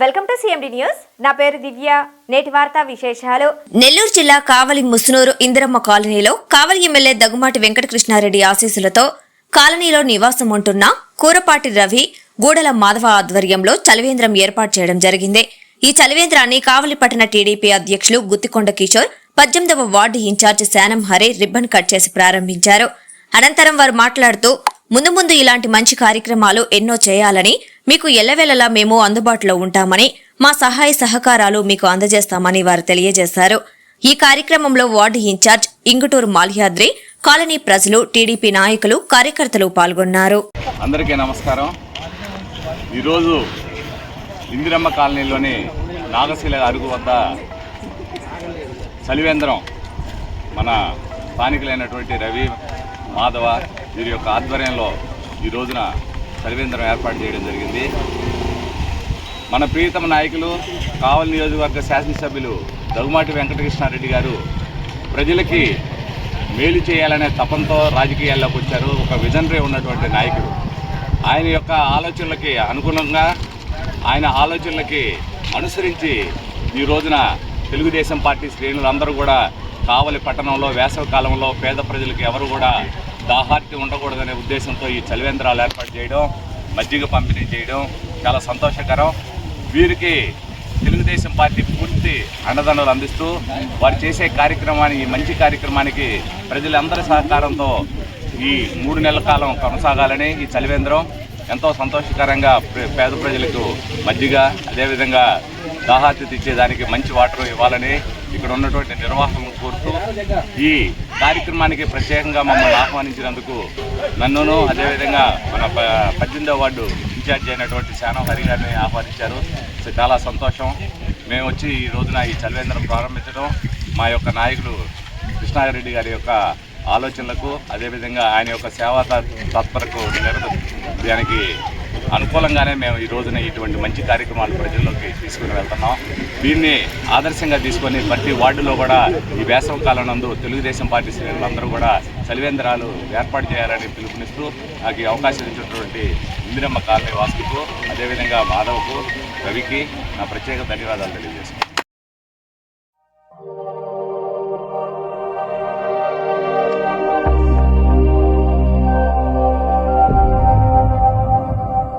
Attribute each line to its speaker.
Speaker 1: Welcome to CMD news. నా పేరు దివ్య. నేటి వార్తా విశేషాలు.
Speaker 2: నెల్లూరు జిల్లా కావలి ముసునూరు ఇందిరమ్మ కాలనీలో కావలి ఎమ్మెల్యే దగ్గుమాటి వెంకటకృష్ణారెడ్డి ఆశీస్సులతో కాలనీలో నివాసం ఉంటున్న కూరపాటి రవి గూడల మాధవ ఆధ్వర్యంలో చలివేంద్రం ఏర్పాటు చేయడం జరిగింది. ఈ చలివేంద్రాన్ని కావలి పట్టణ టీడీపీ అధ్యక్షులు గుత్తికొండ కిషోర్ పద్దెనిమిదవ ward incharge Sanam Hare ribbon cut చేసి ప్రారంభించారు. అనంతరం వారు మాట్లాడుతూ ముందు ముందు ఇలాంటి మంచి కార్యక్రమాలు ఎన్నో చేయాలని మీకు ఎల్లవేళలా మేము అందుబాటులో ఉంటామని మా సహాయ సహకారాలు మీకు అందజేస్తామని వారు తెలియజేశారు. ఈ కార్యక్రమంలో ward incharge Inguturu Malyadri colony ప్రజలు టీడీపీ నాయకులు కార్యకర్తలు పాల్గొన్నారు.
Speaker 3: అందరికీ నమస్కారం. ఈరోజు ఇందిరమ్మ కాలనీలోని నాగశీల అరుగు వద్ద చలివేంద్రం మన స్థానికులైనటువంటి రవి మాధవ వీరి యొక్క ఆధ్వర్యంలో ఈ రోజున చలివేంద్రం ఏర్పాటు చేయడం జరిగింది. మన ప్రియతమ నాయకులు కావలి నియోజకవర్గ శాసనసభ్యులు దగ్గుమాటి వెంకటకృష్ణారెడ్డి గారు ప్రజలకి మేలు చేయాలనే తపంతో రాజకీయాల్లోకి వచ్చారు. ఒక విజనరీ ఉన్నటువంటి నాయకుడు. ఆయన యొక్క ఆలోచనలకి అనుగుణంగా ఆయన ఆలోచనలకి అనుసరించి ఈ రోజున తెలుగుదేశం పార్టీ శ్రేణులందరూ కూడా కావలి పట్టణంలో వేసవి కాలంలో పేద ప్రజలకు ఎవరు కూడా దాహార్తి ఉండకూడదనే ఉద్దేశంతో ఈ చలివేంద్రాలు ఏర్పాటు చేయడం మజ్జిగ పంపిణీ చేయడం చాలా సంతోషకరం. వీరికి తెలుగుదేశం పార్టీ పూర్తి అండదండలు అందిస్తూ వారు చేసే కార్యక్రమానికి మంచి కార్యక్రమానికి ప్రజలందరి సహకారంతో ఈ మూడు నెలల కాలం కొనసాగాలని ఈ చలివేంద్రం ఎంతో సంతోషకరంగా పేద ప్రజలకు మజ్జిగ అదేవిధంగా దాహాతి తెచ్చేదానికి మంచి వాటర్ ఇవ్వాలని ఇక్కడ ఉన్నటువంటి నిర్వాహకులను కోరుతూ ఈ కార్యక్రమానికి ప్రత్యేకంగా మమ్మల్ని ఆహ్వానించినందుకు నన్నును అదేవిధంగా మన పద్దెనిమిదో వార్డు ఇన్ఛార్జ్ అయినటువంటి శానం హరి గారిని ఆహ్వానించారు. చాలా సంతోషం. మేము వచ్చి ఈ రోజున ఈ చలివేంద్రం ప్రారంభించడం మా యొక్క నాయకులు కృష్ణారెడ్డి గారి యొక్క ఆలోచనలకు అదేవిధంగా ఆయన యొక్క సేవా తత్పరకు నిరత దానికి అనుకూలంగానే మేము ఈ రోజున ఇటువంటి మంచి కార్యక్రమాలు ప్రజల్లోకి తీసుకుని వెళ్తున్నాం. దీన్ని ఆదర్శంగా తీసుకొని ప్రతి వార్డులో కూడా ఈ వేసవ కాలం నందు తెలుగుదేశం పార్టీ శ్రేణులందరూ కూడా చలివేంద్రాలు ఏర్పాటు చేయాలని పిలుపునిస్తూ నాకు ఈ అవకాశం ఇచ్చినటువంటి ఇందిరమ్మ కాలనీ వాసుకు అదేవిధంగా మాధవ్కు రవికి నా ప్రత్యేక ధన్యవాదాలు తెలియజేస్తున్నాను.